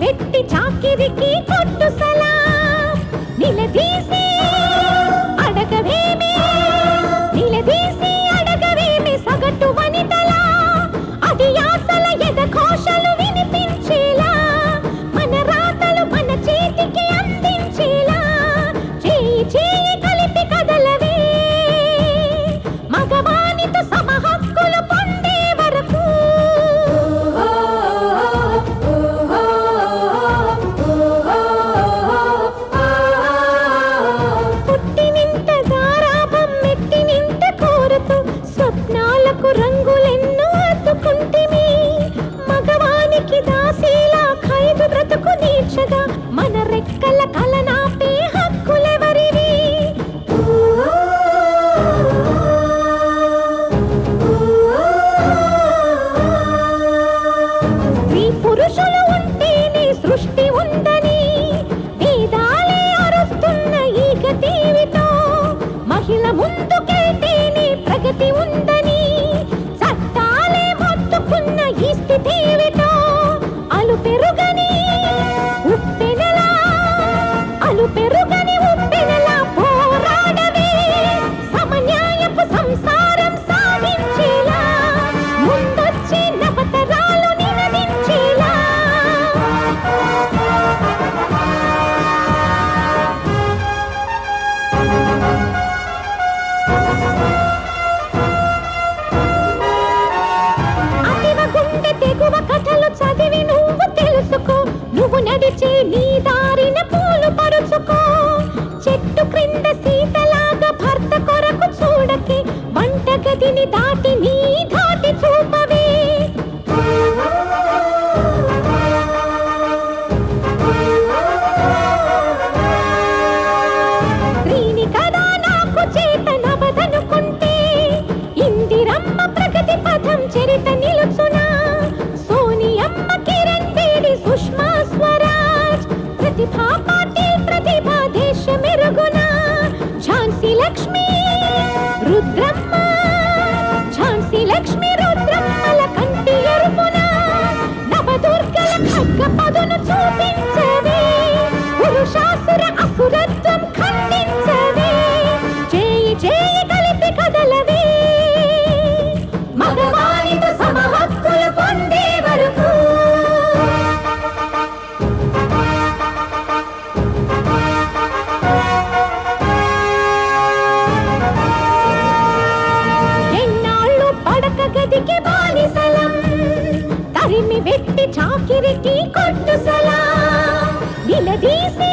వెట్టి చాకిరికి కొట్టు సలా. నిలదీసి రంగు రంగులెన్నో అద్దుకుంటేమి మగవానికి దాసీలా ఖైదు బ్రతుకు దీక్షగా మన రెక్కల కలనాపే హక్కులెవరివి? మీ పురుషులు ఉంటేనే సృష్టి ఉందని. వేదాలే అరుస్తున్న ఈ గతీవితో మహిళ ముందుకెళ్తేనే పడక గదికి బానిసలం తరిమి వెట్టి చాకిరికి కొట్టుసలా నిలదీసి